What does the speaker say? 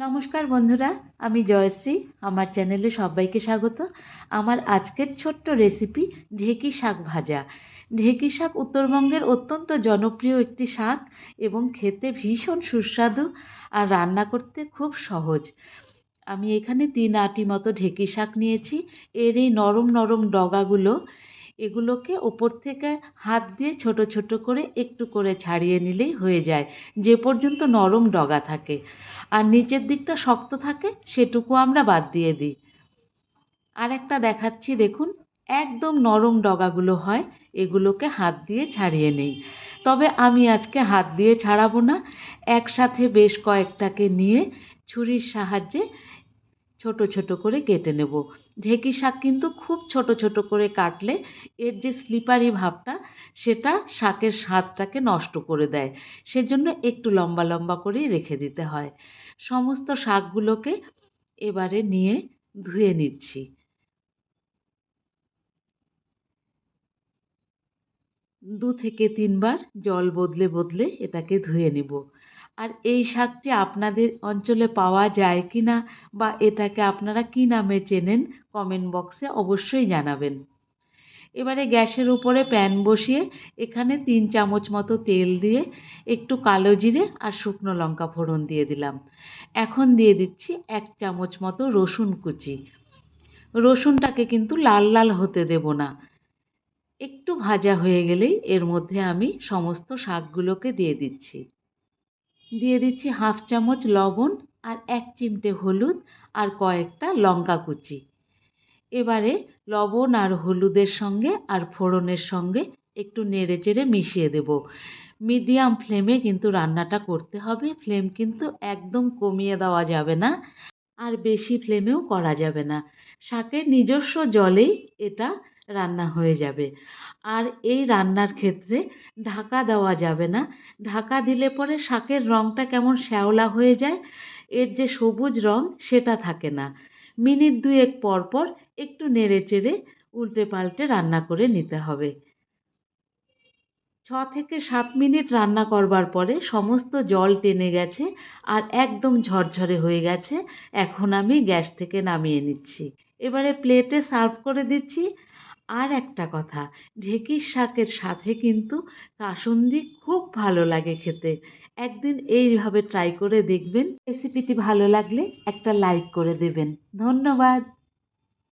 নমস্কার বন্ধুরা, আমি জয়শ্রী। আমার চ্যানেলে সবাইকে স্বাগত। আমার আজকের ছোট্ট রেসিপি ঢেঁকি শাক ভাজা। ঢেঁকি শাক উত্তরবঙ্গের অত্যন্ত জনপ্রিয় একটি শাক এবং খেতে ভীষণ সুস্বাদু আর রান্না করতে খুব সহজ। আমি এখানে তিন আটি মতো ঢেঁকি শাক নিয়েছি। এর এই নরম নরম ডগাগুলো এগুলোকে ওপর থেকে হাত দিয়ে ছোট ছোট করে একটু করে ছাড়িয়ে নিলেই হয়ে যায়, যে পর্যন্ত নরম ডগা থাকে। আর নিচের দিকটা শক্ত থাকে, সেটুকু আমরা বাদ দিয়ে দিই। আর একটা দেখাচ্ছি, দেখুন, একদম নরম ডগাগুলো হয়, এগুলোকে হাত দিয়ে ছাড়িয়ে নেই। তবে আমি আজকে হাত দিয়ে ছাড়াবো না, একসাথে বেশ কয়েকটাকে নিয়ে ছুরির সাহায্যে ছোট ছোট করে কেটে নেব। ঢেঁকি শাক কিন্তু খুব ছোট ছোট করে কাটলে এর যে স্লিপারি ভাবটা, সেটা শাকের স্বাদটাকে নষ্ট করে দেয়। সেজন্য একটু লম্বা লম্বা করেই রেখে দিতে হয়। সমস্ত শাকগুলোকে এবারে নিয়ে ধুয়ে নিচ্ছি। দু থেকে তিনবার জল বদলে বদলে এটাকে ধুয়ে নিব। আর এই শাকটি আপনাদের অঞ্চলে পাওয়া যায় কি না বা এটাকে আপনারা কি নামে চেনেন কমেন্ট বক্সে অবশ্যই জানাবেন। এবারে গ্যাসের উপরে প্যান বসিয়ে এখানে তিন চামচ মতো তেল দিয়ে একটু কালো জিরে আর শুকনো লঙ্কা ফোড়ন দিয়ে দিলাম। এখন দিয়ে দিচ্ছি এক চামচ মতো রসুন কুচি। রসুনটাকে কিন্তু লাল লাল হতে দেব না। একটু ভাজা হয়ে গেলেই এর মধ্যে আমি সমস্ত শাকগুলোকে দিয়ে দিচ্ছি। দিয়ে দিচ্ছি হাফ চামচ লবণ আর এক চিমটে হলুদ আর কয়েকটা লঙ্কা কুচি। এবারে লবণ আর হলুদের সঙ্গে আর ফোড়নের সঙ্গে একটু নেড়ে চেড়ে মিশিয়ে দেব। মিডিয়াম ফ্লেমে কিন্তু রান্নাটা করতে হবে। ফ্লেম কিন্তু একদম কমিয়ে দেওয়া যাবে না আর বেশি ফ্লেমেও করা যাবে না। শাকের নিজস্ব জলেই এটা রান্না হয়ে যাবে। আর এই রান্নার ক্ষেত্রে ঢাকা দেওয়া যাবে না। ঢাকা দিলে পরে শাকের রঙটা কেমন শ্যাওলা হয়ে যায়, এর যে সবুজ রঙ সেটা থাকে না। মিনিট দুয়েক পর পর একটু নেড়ে চেড়ে উল্টে পাল্টে রান্না করে নিতে হবে। ছ থেকে সাত মিনিট রান্না করবার পরে সমস্ত জল টেনে গেছে আর একদম ঝরঝরে হয়ে গেছে। এখন আমি গ্যাস থেকে নামিয়ে নিচ্ছি। এবারে প্লেটে সার্ভ করে দিচ্ছি। আর একটা কথা, ঢেঁকির শাকের সাথে কিন্তু কাসুন্দি খুব ভালো লাগে খেতে। একদিন এইভাবে ট্রাই করে দেখবেন। রেসিপিটি ভালো লাগলে একটা লাইক করে দেবেন। ধন্যবাদ।